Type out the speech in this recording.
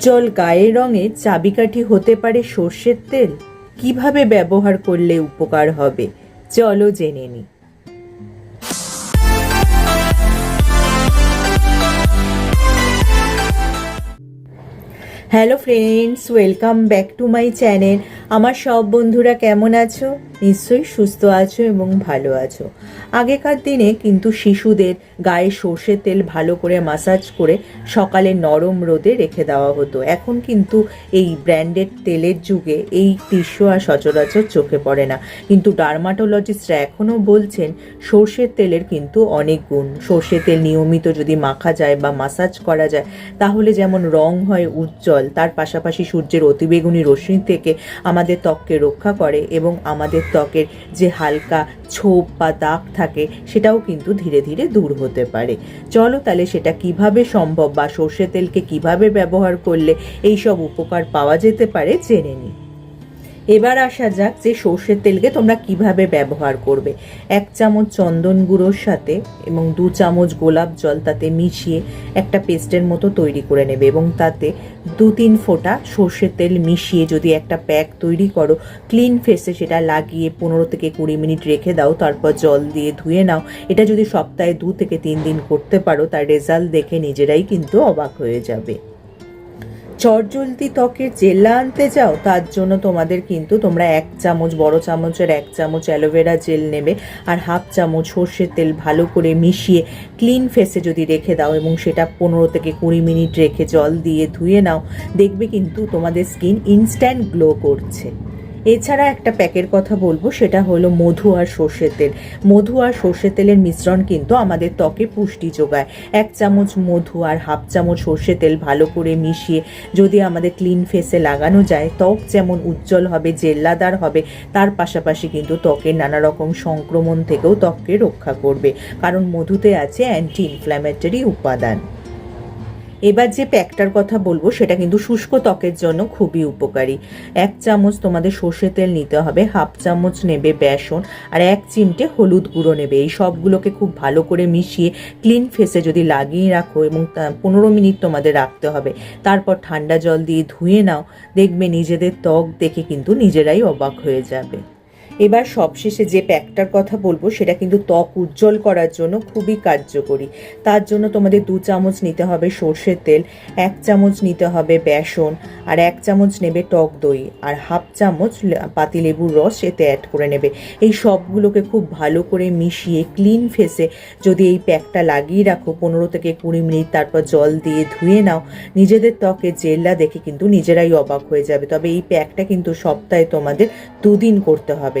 উজ্জ্বল গায়ের রঙে চাবিকাঠি হতে পারে সর্ষের তেল? কীভাবে ব্যবহার করলে উপকার হবে? চলো জেনে নি। Hello friends, welcome back to my channel. আমার সব বন্ধুরা কেমন আছো? নিশ্চয়ই সুস্থ আছো এবং ভালো আছো। আগেকার দিনে কিন্তু শিশুদের গায়ে সর্ষের তেল ভালো করে মাসাজ করে সকালে নরম রোদে রেখে দেওয়া হতো। এখন কিন্তু এই ব্র্যান্ডেড তেলের যুগে এই দৃশ্য আর সচরাচর চোখে পড়ে না। কিন্তু ডার্মাটোলজিস্টরা এখনও বলছেন, সর্ষের তেলের কিন্তু অনেক গুণ। সর্ষের তেল নিয়মিত যদি মাখা যায় বা মাসাজ করা যায়, তাহলে যেমন রং হয় উজ্জ্বল, তার পাশাপাশি সূর্যের অতিবেগুনি রশ্মি থেকে আমাদের ত্বককে রক্ষা করে এবং আমাদের ত্বকের যে হালকা ছোপ বা দাগ থাকে সেটাও কিন্তু ধীরে ধীরে দূর হতে পারে। চলো তাহলে সেটা কীভাবে সম্ভব বা সর্ষে তেলকে কীভাবে ব্যবহার করলে এই সব উপকার পাওয়া যেতে পারে জেনে নিই। এবার আসা যাক যে সর্ষের তেলকে তোমরা কীভাবে ব্যবহার করবে। এক চামচ চন্দন গুঁড়োর সাথে এবং দু চামচ গোলাপ জল তাতে মিশিয়ে একটা পেস্টের মতো তৈরি করে নেবে এবং তাতে দু তিন ফোঁটা সর্ষের তেল মিশিয়ে যদি একটা প্যাক তৈরি করো, ক্লিন ফেসে সেটা লাগিয়ে পনেরো থেকে কুড়ি মিনিট রেখে দাও, তারপর জল দিয়ে ধুয়ে নাও। এটা যদি সপ্তাহে দু থেকে তিন দিন করতে পারো, তার রেজাল্ট দেখে নিজেরাই কিন্তু অবাক হয়ে যাবে। চটজলদি ত্বকের জেল্লা আনতে যাও, তার জন্য তোমাদের কিন্তু তোমরা এক চামচ, বড় চামচের এক চামচ অ্যালোভেরা জেল নেবে আর হাফ চামচ সর্ষের তেল ভালো করে মিশিয়ে ক্লিন ফেসে যদি রেখে দাও এবং সেটা পনেরো থেকে কুড়ি মিনিট রেখে জল দিয়ে ধুয়ে নাও, দেখবে কিন্তু তোমাদের স্কিন ইনস্ট্যান্ট গ্লো করছে। এছাড়া একটা প্যাকের কথা বলব, সেটা হলো মধু আর সর্ষের তেল। মধু আর সর্ষের তেলের মিশ্রণ কিন্তু আমাদের ত্বকে পুষ্টি যোগায়। এক চামচ মধু আর হাফ চামচ সর্ষের তেল ভালো করে মিশিয়ে যদি আমাদের ক্লিন ফেসে লাগানো যায়, ত্বক যেমন উজ্জ্বল হবে, জেল্লাদার হবে, তার পাশাপাশি কিন্তু ত্বকের নানা রকম সংক্রমণ থেকেও ত্বককে রক্ষা করবে। কারণ মধুতে আছে অ্যান্টি ইনফ্ল্যামেটরি উপাদান। এবার যে প্যাকটার কথা বলব, সেটা কিন্তু শুষ্ক ত্বকের জন্য খুবই উপকারী। এক চামচ তোমাদের সর্ষে তেল নিতে হবে, হাফ চামচ নেবে বেসন, আর এক চিমটে হলুদ গুঁড়ো নেবে। এই সবগুলোকে খুব ভালো করে মিশিয়ে ক্লিন ফেসে যদি লাগিয়ে রাখো এবং পনেরো মিনিট তোমাদের রাখতে হবে, তারপর ঠান্ডা জল দিয়ে ধুয়ে নাও, দেখবে নিজেদের ত্বক দেখে কিন্তু নিজেরাই অবাক হয়ে যাবে। এবার সবশেষে যে প্যাকটার কথা বলব, সেটা কিন্তু ত্বক উজ্জ্বল করার জন্য খুবই কার্যকরী। তার জন্য তোমাদের দু চামচ নিতে হবে সর্ষের তেল, এক চামচ নিতে হবে বেসন, আর এক চামচ নেবে টক দই, আর হাফ চামচ পাতিলেবুর রস এতে অ্যাড করে নেবে। এই সবগুলোকে খুব ভালো করে মিশিয়ে ক্লিন ফেসে যদি এই প্যাকটা লাগিয়ে রাখো, পনেরো থেকে কুড়ি মিনিট তারপর জল দিয়ে ধুয়ে নাও, নিজেদের ত্বকে জেল্লা দেখে কিন্তু নিজেরাই অবাক হয়ে যাবে। তবে এই প্যাকটা কিন্তু সপ্তাহে তোমাদের দুদিন করতে হবে।